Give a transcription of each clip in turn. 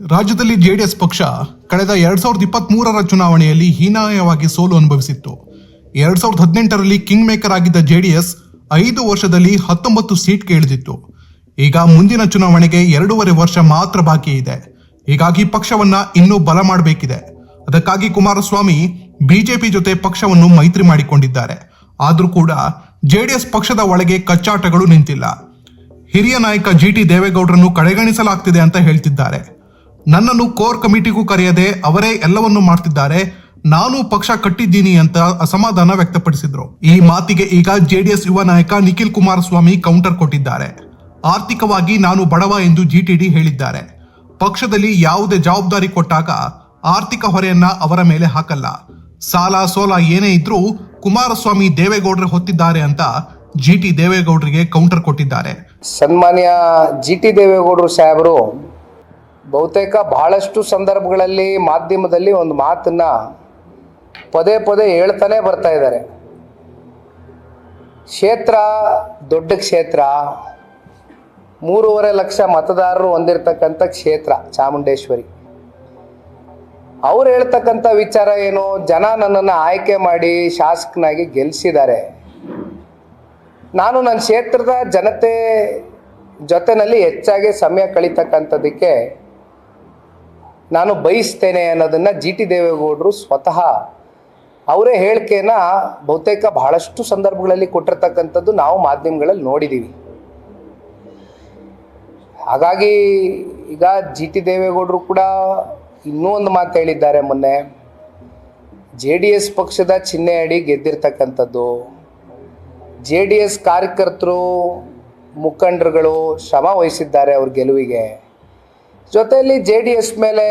ರಾಜ್ಯದಲ್ಲಿ ಜೆಡಿಎಸ್ ಪಕ್ಷ ಕಳೆದ ಎರಡ್ ಸಾವಿರದ ಇಪ್ಪತ್ತ್ ಮೂರರ ಚುನಾವಣೆಯಲ್ಲಿ ಹೀನಾಯವಾಗಿ ಸೋಲು ಅನುಭವಿಸಿತ್ತು. ಎರಡ್ ಸಾವಿರದ ಹದಿನೆಂಟರಲ್ಲಿ ಕಿಂಗ್ ಮೇಕರ್ ಆಗಿದ್ದ ಜೆಡಿಎಸ್ ಐದು ವರ್ಷದಲ್ಲಿ ಹತ್ತೊಂಬತ್ತು ಸೀಟ್ ಕೇಳಿದಿತ್ತು. ಈಗ ಮುಂದಿನ ಚುನಾವಣೆಗೆ ಎರಡೂವರೆ ವರ್ಷ ಮಾತ್ರ ಬಾಕಿ ಇದೆ. ಹೀಗಾಗಿ ಪಕ್ಷವನ್ನ ಇನ್ನೂ ಬಲ ಮಾಡಬೇಕಿದೆ. ಅದಕ್ಕಾಗಿ ಕುಮಾರಸ್ವಾಮಿ ಬಿಜೆಪಿ ಜೊತೆ ಪಕ್ಷವನ್ನು ಮೈತ್ರಿ ಮಾಡಿಕೊಂಡಿದ್ದಾರೆ. ಆದರೂ ಕೂಡ ಜೆಡಿಎಸ್ ಪಕ್ಷದ ಒಳಗೆ ಕಚ್ಚಾಟಗಳು ನಿಂತಿಲ್ಲ. ಹಿರಿಯ ನಾಯಕ ಜಿ ಟಿ ದೇವೇಗೌಡರನ್ನು ಕಡೆಗಣಿಸಲಾಗ್ತಿದೆ ಅಂತ ಹೇಳ್ತಿದ್ದಾರೆ. ನನ್ನನ್ನು ಕೋರ್ ಕಮಿಟಿಗೂ ಕರೆಯದೆ ಅವರೇ ಎಲ್ಲವನ್ನೂ ಮಾಡ್ತಿದ್ದಾರೆ. ನಾನು ಪಕ್ಷ ಕಟ್ಟಿದ್ದೀನಿ ಅಂತ ಅಸಮಾಧಾನ ವ್ಯಕ್ತಪಡಿಸಿದ್ರು. ಈ ಮಾತಿಗೆ ಈಗ ಜೆಡಿಎಸ್ ಯುವ ನಾಯಕ ನಿಖಿಲ್ ಕುಮಾರಸ್ವಾಮಿ ಕೌಂಟರ್ ಕೊಟ್ಟಿದ್ದಾರೆ. ಆರ್ಥಿಕವಾಗಿ ನಾನು ಬಡವ ಎಂದು ಜಿಟಿಡಿ ಹೇಳಿದ್ದಾರೆ. ಪಕ್ಷದಲ್ಲಿ ಯಾವುದೇ ಜವಾಬ್ದಾರಿ ಕೊಟ್ಟಾಗ ಆರ್ಥಿಕ ಹೊರೆಯನ್ನ ಅವರ ಮೇಲೆ ಹಾಕಲ್ಲ. ಸಾಲ ಸೋಲ ಏನೇ ಇದ್ರೂ ಕುಮಾರಸ್ವಾಮಿ ದೇವೇಗೌಡರು ಹೊತ್ತಿದ್ದಾರೆ ಅಂತ ಜಿಟಿ ದೇವೇಗೌಡರಿಗೆ ಕೌಂಟರ್ ಕೊಟ್ಟಿದ್ದಾರೆ. ಸನ್ಮಾನ್ಯ ಜಿ ಟಿ ದೇವೇಗೌಡರು ಸಾಹೇಬರು ಬಹುತೇಕ ಬಹಳಷ್ಟು ಸಂದರ್ಭಗಳಲ್ಲಿ ಮಾಧ್ಯಮದಲ್ಲಿ ಒಂದು ಮಾತನ್ನ ಪದೇ ಪದೇ ಹೇಳ್ತಾನೆ ಬರ್ತಾ ಇದ್ದಾರೆ. ಕ್ಷೇತ್ರ ದೊಡ್ಡ ಕ್ಷೇತ್ರ, ಮೂರುವರೆ ಲಕ್ಷ ಮತದಾರರು ಹೊಂದಿರತಕ್ಕಂಥ ಕ್ಷೇತ್ರ ಚಾಮುಂಡೇಶ್ವರಿ. ಅವ್ರು ಹೇಳ್ತಕ್ಕಂಥ ವಿಚಾರ ಏನು? ಜನ ನನ್ನನ್ನು ಆಯ್ಕೆ ಮಾಡಿ ಶಾಸಕನಾಗಿ ಗೆಲ್ಲಿಸಿದ್ದಾರೆ ನಾನು ನನ್ನ ಕ್ಷೇತ್ರದ ಜನತೆ ಜೊತೆಯಲ್ಲಿ ಹೆಚ್ಚಾಗಿ ಸಮಯ ಕಳೀತಕ್ಕಂಥದ್ದಕ್ಕೆ ನಾನು ಬಯಸ್ತೇನೆ ಅನ್ನೋದನ್ನು ಜಿ ಟಿ ದೇವೇಗೌಡರು ಸ್ವತಃ ಅವರೇ ಹೇಳಿಕೆನ ಬಹುತೇಕ ಬಹಳಷ್ಟು ಸಂದರ್ಭಗಳಲ್ಲಿ ಕೊಟ್ಟಿರ್ತಕ್ಕಂಥದ್ದು ನಾವು ಮಾಧ್ಯಮಗಳಲ್ಲಿ ನೋಡಿದ್ದೀವಿ ಹಾಗಾಗಿ ಈಗ ಜಿ ಟಿ ದೇವೇಗೌಡರು ಕೂಡ ಇನ್ನೂ ಒಂದು ಮಾತು ಹೇಳಿದ್ದಾರೆ ಮೊನ್ನೆ. ಜೆ ಡಿ ಎಸ್ ಪಕ್ಷದ ಚಿಹ್ನೆ ಅಡಿ ಗೆದ್ದಿರ್ತಕ್ಕಂಥದ್ದು. ಜೆ ಡಿ ಎಸ್ ಕಾರ್ಯಕರ್ತರು ಮುಖಂಡರುಗಳು ಶ್ರಮ ವಹಿಸಿದ್ದಾರೆ ಅವ್ರ ಗೆಲುವಿಗೆ. ಜೊತೆಯಲ್ಲಿ ಜೆ ಡಿ ಎಸ್ ಮೇಲೆ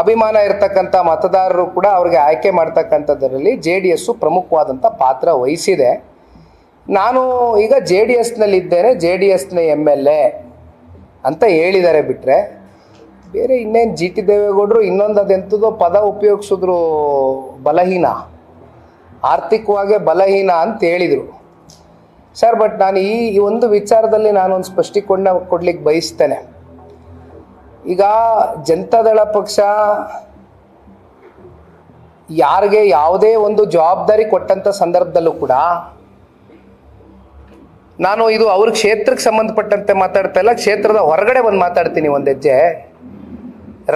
ಅಭಿಮಾನ ಇರತಕ್ಕಂಥ ಮತದಾರರು ಕೂಡ ಅವ್ರಿಗೆ ಆಯ್ಕೆ ಮಾಡ್ತಕ್ಕಂಥದ್ರಲ್ಲಿ ಜೆ ಡಿ ಎಸ್ಸು ಪ್ರಮುಖವಾದಂಥ ಪಾತ್ರ ವಹಿಸಿದೆ. ನಾನು ಈಗ ಜೆ ಡಿ ಎಸ್ನಲ್ಲಿದ್ದೇನೆ ಜೆ ಡಿ ಎಸ್ನ ಎಂ ಎಲ್ ಎ ಅಂತ ಹೇಳಿದ್ದಾರೆ ಬಿಟ್ಟರೆ ಬೇರೆ ಇನ್ನೇನು ಜಿ ಟಿ ದೇವೇಗೌಡರು ಇನ್ನೊಂದು ಅದೆಂಥದೋ ಪದ ಉಪಯೋಗಿಸಿದ್ರು ಬಲಹೀನ, ಆರ್ಥಿಕವಾಗಿ ಬಲಹೀನ ಅಂತ ಹೇಳಿದರು. ಸರ್, ಬಟ್ ನಾನು ಈ ಒಂದು ವಿಚಾರದಲ್ಲಿ ನಾನು ಒಂದು ಸ್ಪಷ್ಟೀಕರಣ ಕೊಡ್ಲಿಕ್ಕೆ ಬಯಸ್ತೇನೆ. ಈಗ ಜನತಾದಳ ಪಕ್ಷ ಯಾರಿಗೆ ಯಾವುದೇ ಒಂದು ಜವಾಬ್ದಾರಿ ಕೊಟ್ಟಂಥ ಸಂದರ್ಭದಲ್ಲೂ ಕೂಡ ನಾನು ಇದು ಅವ್ರ ಕ್ಷೇತ್ರಕ್ಕೆ ಸಂಬಂಧಪಟ್ಟಂತೆ ಮಾತಾಡ್ತಾ ಇಲ್ಲ, ಕ್ಷೇತ್ರದ ಹೊರಗಡೆ ಬಂದು ಮಾತಾಡ್ತೀನಿ ಒಂದು ಹೆಜ್ಜೆ.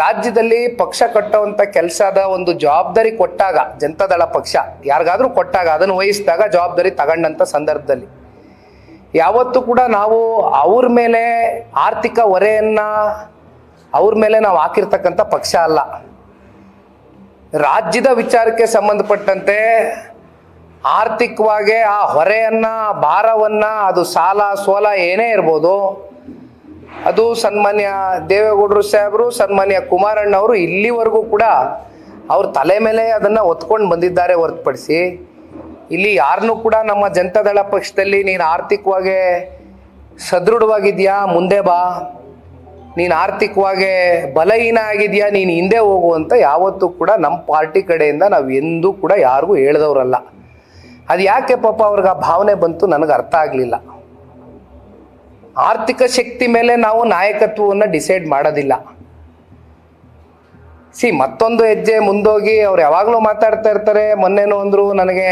ರಾಜ್ಯದಲ್ಲಿ ಪಕ್ಷ ಕಟ್ಟುವಂಥ ಕೆಲಸದ ಒಂದು ಜವಾಬ್ದಾರಿ ಕೊಟ್ಟಾಗ, ಜನತಾದಳ ಪಕ್ಷ ಯಾರಿಗಾದ್ರೂ ಕೊಟ್ಟಾಗ ಅದನ್ನು ವಹಿಸಿದಾಗ ಜವಾಬ್ದಾರಿ ತಗೊಂಡಂಥ ಸಂದರ್ಭದಲ್ಲಿ. ಯಾವತ್ತೂ ಕೂಡ ನಾವು ಅವ್ರ ಮೇಲೆ ಆರ್ಥಿಕ ಹೊರೆಯನ್ನು ಅವ್ರ ಮೇಲೆ ನಾವು ಹಾಕಿರ್ತಕ್ಕಂಥ ಪಕ್ಷ ಅಲ್ಲ. ರಾಜ್ಯದ ವಿಚಾರಕ್ಕೆ ಸಂಬಂಧಪಟ್ಟಂತೆ ಆರ್ಥಿಕವಾಗಿ ಆ ಹೊರೆಯನ್ನ ಭಾರವನ್ನ, ಅದು ಸಾಲ ಸೋಲ ಏನೇ ಇರ್ಬೋದು, ಅದು ಸನ್ಮಾನ್ಯ ದೇವೇಗೌಡರು ಸಾಹೇಬರು, ಸನ್ಮಾನ್ಯ ಕುಮಾರಣ್ಣವರು ಇಲ್ಲಿವರೆಗೂ ಕೂಡ ಅವ್ರ ತಲೆ ಮೇಲೆ ಅದನ್ನು ಒತ್ಕೊಂಡು ಬಂದಿದ್ದಾರೆ ಹೊರತುಪಡಿಸಿ. ಇಲ್ಲಿ ಯಾರನ್ನೂ ಕೂಡ ನಮ್ಮ ಜನತಾದಳ ಪಕ್ಷದಲ್ಲಿ ನೀನು ಆರ್ಥಿಕವಾಗಿ ಸದೃಢವಾಗಿದೆಯಾ? ಮುಂದೆ ಬಾ. ನೀನು ಆರ್ಥಿಕವಾಗಿ ಬಲಹೀನ ಆಗಿದೆಯಾ ನೀನು ಹಿಂದೆ ಹೋಗುವಂತ ಯಾವತ್ತೂ ಕೂಡ ನಮ್ಮ ಪಾರ್ಟಿ ಕಡೆಯಿಂದ ನಾವು ಎಂದೂ ಕೂಡ ಯಾರಿಗೂ ಹೇಳ್ದವ್ರಲ್ಲ. ಅದು ಯಾಕೆ ಪಾಪ ಅವ್ರಿಗೆ ಆ ಭಾವನೆ ಬಂತು ನನಗೆ ಅರ್ಥ ಆಗಲಿಲ್ಲ. ಆರ್ಥಿಕ ಶಕ್ತಿ ಮೇಲೆ ನಾವು ನಾಯಕತ್ವವನ್ನು ಡಿಸೈಡ್ ಮಾಡೋದಿಲ್ಲ. ಸಿ, ಮತ್ತೊಂದು ಹೆಜ್ಜೆ ಮುಂದೋಗಿ ಅವ್ರು ಯಾವಾಗಲೂ ಮಾತಾಡ್ತಾ ಇರ್ತಾರೆ, ಮೊನ್ನೆನೂ ಅಂದರು ನನಗೆ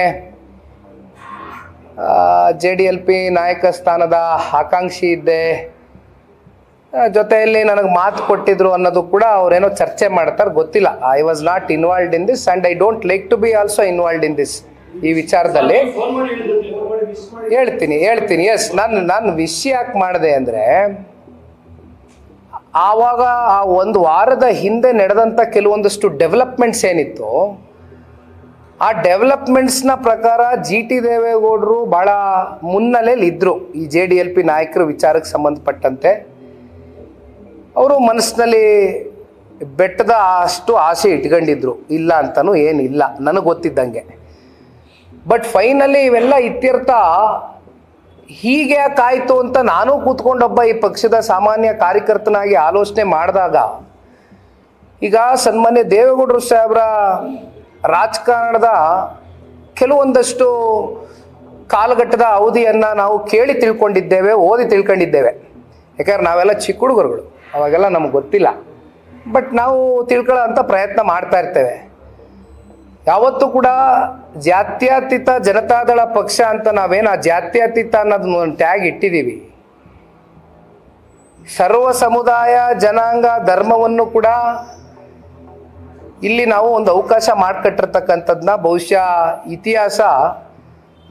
ಜೆ ಡಿ ಎಲ್ ಪಿ ನಾಯಕ ಸ್ಥಾನದ ಆಕಾಂಕ್ಷಿ ಇದ್ದೆ. ಜೊತೆಯಲ್ಲಿ ನನಗೆ ಮಾತು ಕೊಟ್ಟಿದ್ರು ಅನ್ನೋದು ಕೂಡ ಅವರೇನೋ ಚರ್ಚೆ ಮಾಡ್ತಾರೆ ಗೊತ್ತಿಲ್ಲ. I was not involved in this and I don't like to be also involve in this ಈ ವಿಚಾರದಲ್ಲಿ ಹೇಳ್ತೀನಿ ಹೇಳ್ತೀನಿ. ಎಸ್ ನಾನು ನಾನು ವಿಶ್ ಯಾಕೆ ಮಾಡಿದೆ ಅಂದರೆ ಆವಾಗ ಆ ಒಂದು ವಾರದ ಹಿಂದೆ ನಡೆದಂಥ ಕೆಲವೊಂದಷ್ಟು ಡೆವಲಪ್ಮೆಂಟ್ಸ್ ಏನಿತ್ತು ಆ ಡೆವಲಪ್ಮೆಂಟ್ಸ್ನ ಪ್ರಕಾರ ಜಿ ಟಿ ದೇವೇಗೌಡರು ಭಾಳ ಮುನ್ನೆಲೆಯಲ್ಲಿ ಇದ್ದರು ಈ ಜೆ ಡಿ ಎಲ್ ಪಿ ನಾಯಕರ ವಿಚಾರಕ್ಕೆ ಸಂಬಂಧಪಟ್ಟಂತೆ. ಅವರು ಮನಸ್ಸಿನಲ್ಲಿ ಬೆಟ್ಟದ ಅಷ್ಟು ಆಸೆ ಇಟ್ಕೊಂಡಿದ್ರು. ಇಲ್ಲ ಅಂತಲೂ ಏನಿಲ್ಲ ನನಗೆ ಗೊತ್ತಿದ್ದಂಗೆ. ಬಟ್ ಫೈನಲಿ ಇವೆಲ್ಲ ಇತ್ಯರ್ಥ, ಹೀಗೆ ಯಾಕಾಯಿತು ಅಂತ ನಾನು ಕೂತ್ಕೊಂಡೊಬ್ಬ ಈ ಪಕ್ಷದ ಸಾಮಾನ್ಯ ಕಾರ್ಯಕರ್ತನಾಗಿ ಆಲೋಚನೆ ಮಾಡಿದಾಗ, ಈಗ ಸನ್ಮಾನ್ಯ ದೇವೇಗೌಡರು ಸಾಹೇಬ್ರ ರಾಜಕಾರಣದ ಕೆಲವೊಂದಷ್ಟು ಕಾಲಘಟ್ಟದ ಅವಧಿಯನ್ನು ನಾವು ಕೇಳಿ ತಿಳ್ಕೊಂಡಿದ್ದೇವೆ, ಓದಿ ತಿಳ್ಕೊಂಡಿದ್ದೇವೆ. ಯಾಕಂದ್ರೆ ನಾವೆಲ್ಲ ಚಿಕ್ಕ ಹುಡುಗರುಗಳು. ಅವಾಗೆಲ್ಲ ನಮ್ಗೆ ಗೊತ್ತಿಲ್ಲ. ಬಟ್ ನಾವು ತಿಳ್ಕೊಳ್ಳೋ ಅಂಥ ಪ್ರಯತ್ನ ಮಾಡ್ತಾ ಇರ್ತೇವೆ. ಯಾವತ್ತೂ ಕೂಡ ಜಾತ್ಯತೀತ ಜನತಾದಳ ಪಕ್ಷ ಅಂತ ನಾವೇನು ಆ ಜಾತ್ಯತೀತ ಅನ್ನೋದನ್ನ ಒಂದು ಟ್ಯಾಗ್ ಇಟ್ಟಿದ್ದೀವಿ. ಸರ್ವ ಸಮುದಾಯ ಜನಾಂಗ ಧರ್ಮವನ್ನು ಕೂಡ ಇಲ್ಲಿ ನಾವು ಒಂದು ಅವಕಾಶ ಮಾಡಿಕೊಟ್ಟಿರ್ತಕ್ಕಂಥದ್ದನ್ನ ಬಹುಶಃ ಇತಿಹಾಸ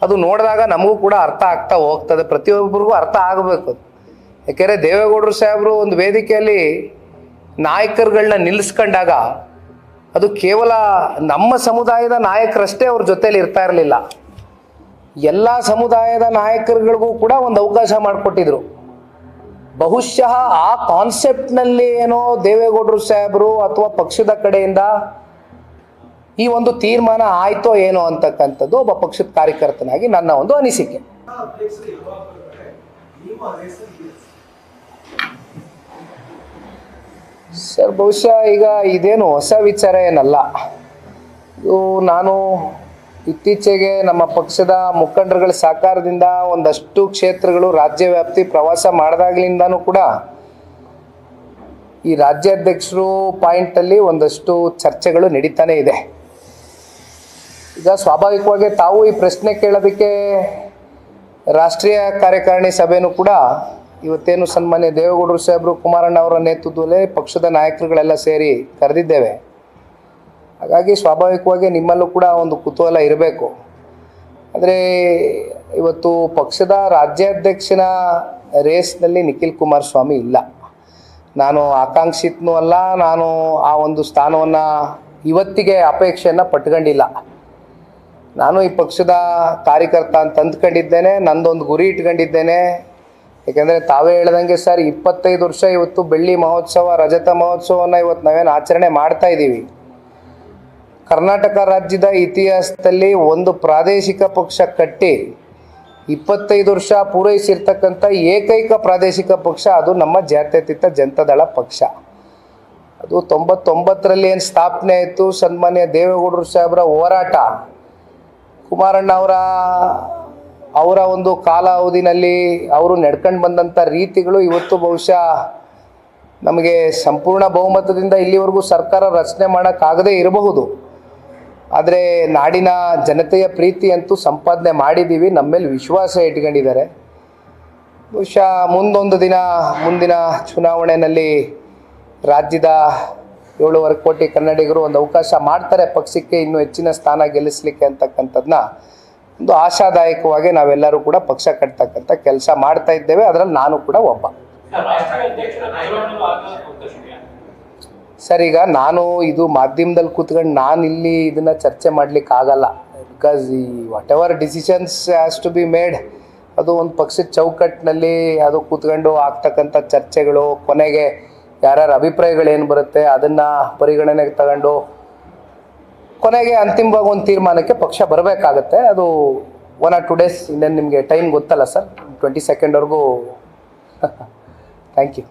ಅದು ನೋಡಿದಾಗ ನಮಗೂ ಕೂಡ ಅರ್ಥ ಆಗ್ತಾ ಹೋಗ್ತದೆ. ಪ್ರತಿಯೊಬ್ಬರಿಗೂ ಅರ್ಥ ಆಗಬೇಕು. ಯಾಕೆಂದರೆ ದೇವೇಗೌಡರು ಸಾಹೇಬರು ಒಂದು ವೇದಿಕೆಯಲ್ಲಿ ನಾಯಕರುಗಳನ್ನ ನಿಲ್ಲಿಸ್ಕೊಂಡಾಗ ಅದು ಕೇವಲ ನಮ್ಮ ಸಮುದಾಯದ ನಾಯಕರಷ್ಟೇ ಅವ್ರ ಜೊತೆಲಿ ಇರ್ತಾ ಇರಲಿಲ್ಲ. ಎಲ್ಲ ಸಮುದಾಯದ ನಾಯಕರುಗಳಿಗೂ ಕೂಡ ಒಂದು ಅವಕಾಶ ಮಾಡಿಕೊಟ್ಟಿದ್ರು. ಬಹುಶಃ ಆ ಕಾನ್ಸೆಪ್ಟ್ನಲ್ಲಿ ಏನೋ ದೇವೇಗೌಡರು ಸಾಹೇಬರು ಅಥವಾ ಪಕ್ಷದ ಕಡೆಯಿಂದ ಈ ಒಂದು ತೀರ್ಮಾನ ಆಯ್ತೋ ಏನೋ ಅಂತಕ್ಕಂಥದ್ದು ಒಬ್ಬ ಪಕ್ಷದ ಕಾರ್ಯಕರ್ತನಾಗಿ ನನ್ನ ಒಂದು ಅನಿಸಿಕೆ. ಸರ್, ಬಹುಶಃ ಈಗ ಇದೇನು ಹೊಸ ವಿಚಾರ ಏನಲ್ಲ. ಇದು ನಾನು ಇತ್ತೀಚೆಗೆ ನಮ್ಮ ಪಕ್ಷದ ಮುಖಂಡರುಗಳ ಸಹಕಾರದಿಂದ ಒಂದಷ್ಟು ಕ್ಷೇತ್ರಗಳು ರಾಜ್ಯ ವ್ಯಾಪ್ತಿ ಪ್ರವಾಸ ಮಾಡಿದಾಗ್ಲಿಂದನೂ ಕೂಡ ಈ ರಾಜ್ಯಾಧ್ಯಕ್ಷರು ಪಾಯಿಂಟಲ್ಲಿ ಒಂದಷ್ಟು ಚರ್ಚೆಗಳು ನಡೀತಾನೆ ಇದೆ. ಈಗ ಸ್ವಾಭಾವಿಕವಾಗಿ ತಾವು ಈ ಪ್ರಶ್ನೆ ಕೇಳೋದಕ್ಕೆ ರಾಷ್ಟ್ರೀಯ ಕಾರ್ಯಕಾರಿಣಿ ಸಭೆನೂ ಕೂಡ ಇವತ್ತೇನು ಸನ್ಮಾನ್ಯ ದೇವೇಗೌಡರು ಸಾಹೇಬರು ಕುಮಾರಣ್ಣ ಅವರ ನೇತೃತ್ವದಲ್ಲೇ ಪಕ್ಷದ ನಾಯಕರುಗಳೆಲ್ಲ ಸೇರಿ ಕರೆದಿದ್ದೇವೆ. ಹಾಗಾಗಿ ಸ್ವಾಭಾವಿಕವಾಗಿ ನಿಮ್ಮಲ್ಲೂ ಕೂಡ ಒಂದು ಕುತೂಹಲ ಇರಬೇಕು. ಆದರೆ ಇವತ್ತು ಪಕ್ಷದ ರಾಜ್ಯಾಧ್ಯಕ್ಷನ ರೇಸ್ನಲ್ಲಿ ನಿಖಿಲ್ ಕುಮಾರಸ್ವಾಮಿ ಇಲ್ಲ. ನಾನು ಆಕಾಂಕ್ಷಿತನೂ ಅಲ್ಲ, ನಾನು ಆ ಒಂದು ಸ್ಥಾನವನ್ನು ಇವತ್ತಿಗೆ ಅಪೇಕ್ಷೆಯನ್ನು ಪಟ್ಕೊಂಡಿಲ್ಲ. ನಾನು ಈ ಪಕ್ಷದ ಕಾರ್ಯಕರ್ತ ಅಂತ ಅಂದ್ಕೊಂಡಿದ್ದೇನೆ ನಂದೊಂದು ಗುರಿ ಇಟ್ಕೊಂಡಿದ್ದೇನೆ ಯಾಕೆಂದರೆ ತಾವೇ ಹೇಳ್ದಂಗೆ ಸರ್, ಇಪ್ಪತ್ತೈದು ವರ್ಷ ಇವತ್ತು ಬೆಳ್ಳಿ ಮಹೋತ್ಸವ, ರಜತ ಮಹೋತ್ಸವವನ್ನು ಇವತ್ತು ನಾವೇನು ಆಚರಣೆ ಮಾಡ್ತಾ ಇದ್ದೀವಿ. ಕರ್ನಾಟಕ ರಾಜ್ಯದ ಇತಿಹಾಸದಲ್ಲಿ ಒಂದು ಪ್ರಾದೇಶಿಕ ಪಕ್ಷ ಕಟ್ಟಿ ಇಪ್ಪತ್ತೈದು ವರ್ಷ ಪೂರೈಸಿರ್ತಕ್ಕಂಥ ಏಕೈಕ ಪ್ರಾದೇಶಿಕ ಪಕ್ಷ ಅದು ನಮ್ಮ ಜಾತ್ಯತೀತ ಜನತಾದಳ ಪಕ್ಷ. ಅದು ತೊಂಬತ್ತೊಂಬತ್ತರಲ್ಲಿ ಏನು ಸ್ಥಾಪನೆ ಆಯಿತು, ಸನ್ಮಾನ್ಯ ದೇವೇಗೌಡರು ಸಾಹೇಬರ ಹೋರಾಟ ಕುಮಾರಣ್ಣ ಅವರ ಅವರ ಒಂದು ಕಾಲಾವಧಿನಲ್ಲಿ ಅವರು ನಡ್ಕೊಂಡು ಬಂದಂಥ ರೀತಿಗಳು ಇವತ್ತು ಬಹುಶಃ ನಮಗೆ ಸಂಪೂರ್ಣ ಬಹುಮತದಿಂದ ಇಲ್ಲಿವರೆಗೂ ಸರ್ಕಾರ ರಚನೆ ಮಾಡೋಕ್ಕಾಗದೇ ಇರಬಹುದು. ಆದರೆ ನಾಡಿನ ಜನತೆಯ ಪ್ರೀತಿ ಅಂತೂ ಸಂಪಾದನೆ ಮಾಡಿದ್ದೀವಿ ನಮ್ಮ ಮೇಲೆ ವಿಶ್ವಾಸ ಇಟ್ಕೊಂಡಿದ್ದಾರೆ. ಬಹುಶಃ ಮುಂದೊಂದು ದಿನ, ಮುಂದಿನ ಚುನಾವಣೆಯಲ್ಲಿ ರಾಜ್ಯದ ಏಳುವರೆ ಕೋಟಿ ಕನ್ನಡಿಗರು ಒಂದು ಅವಕಾಶ ಮಾಡ್ತಾರೆ, ಪಕ್ಷಕ್ಕೆ ಇನ್ನೂ ಹೆಚ್ಚಿನ ಸ್ಥಾನ ಗೆಲ್ಲಿಸಲಿಕ್ಕೆ ಅಂತಕ್ಕಂಥದ್ದನ್ನ ಒಂದು ಆಶಾದಾಯಕವಾಗಿ ನಾವೆಲ್ಲರೂ ಕೂಡ ಪಕ್ಷ ಕಟ್ತಕ್ಕಂಥ ಕೆಲಸ ಮಾಡ್ತಾ ಇದ್ದೇವೆ. ಅದರಲ್ಲಿ ನಾನು ಕೂಡ ಒಬ್ಬ. ಸರ್ ಈಗ ನಾನು ಇದು ಮಾಧ್ಯಮದಲ್ಲಿ ಕೂತ್ಕೊಂಡು ನಾನು ಇಲ್ಲಿ ಇದನ್ನ ಚರ್ಚೆ ಮಾಡ್ಲಿಕ್ಕೆ ಆಗಲ್ಲ. ಬಿಕಾಸ್ ಈ whatever decisions has to be made ಅದು ಒಂದು ಪಕ್ಷದ ಚೌಕಟ್ಟಿನಲ್ಲಿ ಅದು ಕೂತ್ಕೊಂಡು ಆಗ್ತಕ್ಕಂಥ ಚರ್ಚೆಗಳು ಕೊನೆಗೆ ಯಾರ್ಯಾರ ಅಭಿಪ್ರಾಯಗಳು ಏನು ಬರುತ್ತೆ ಅದನ್ನು ಪರಿಗಣನೆಗೆ ತಗೊಂಡು ಕೊನೆಗೆ ಅಂತಿಮವಾಗಿ ಒಂದು ತೀರ್ಮಾನಕ್ಕೆ ಪಕ್ಷ ಬರಬೇಕಾಗತ್ತೆ. ಅದು ಒನ್ ಆರ್ ಟು ಡೇಸ್ ಇನ್ನೇನು ನಿಮಗೆ ಟೈಮ್ ಗೊತ್ತಲ್ಲ ಸರ್? ಟ್ವೆಂಟಿ ಸೆಕೆಂಡ್ವರೆಗೂ ಥ್ಯಾಂಕ್ ಯು